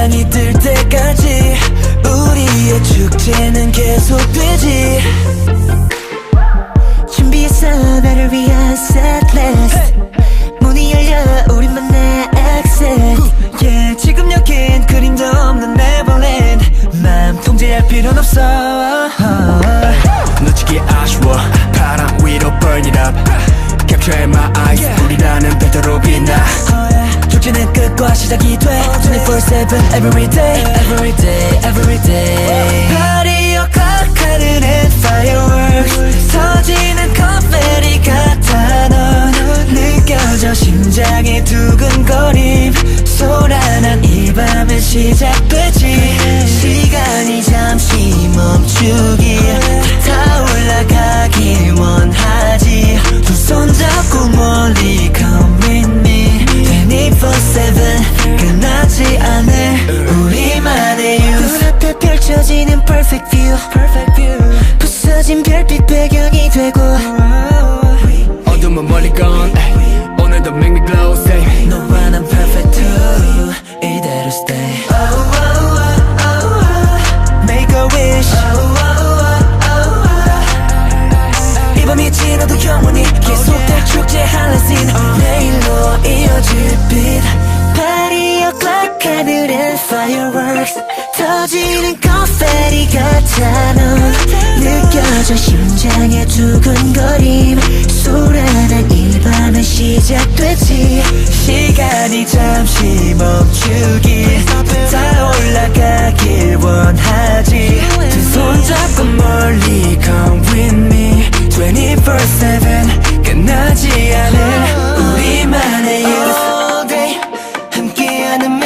태양이 뜰 때까지 우리의 축제는 계속되지. 준비했어 나를 위한 setlist. 문이 열려 우리만의 exit yeah, 지금 여긴 그림도 없는 네버랜드. 맘 통제할 필요는 없어 시작이 돼 24-7 every day every day every day Party o'clock 하늘엔 fireworks 터지는 confetti 같아 넌 느껴져 심장의 두근거림 소란한 이 밤은 시작되 펼쳐지는 perfect view perfect view 부서진 별빛 배경이 되고 어둠은 멀리 gone 에이, 오늘도 make me glow say 너와 난 perfect too 이대로 stay Make a wish 이 밤이 지나도 영원히 계속될 축제 할라신 내일로 이어질 빛 하늘엔 fireworks. 터지는 confetti 같아 넌 느껴져 심장의 두근거림. 소란한 이 밤은 시작되지. 시간이 잠시 멈추길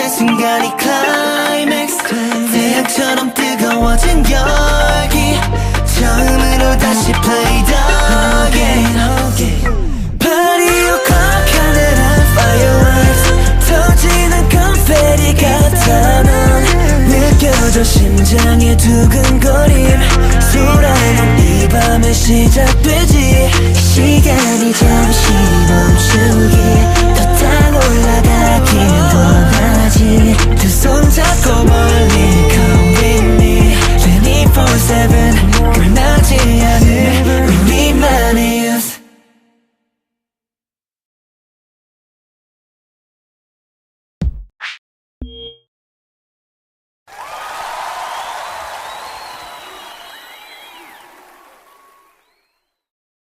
순간이 climax. 태양처럼 뜨거워진 열기. 처음으로 다시 play the game. Party 하늘은 fireworks. 터지는 confetti 같아 넌 느껴져 심장의 두근거림. 소란한 이 밤은 시작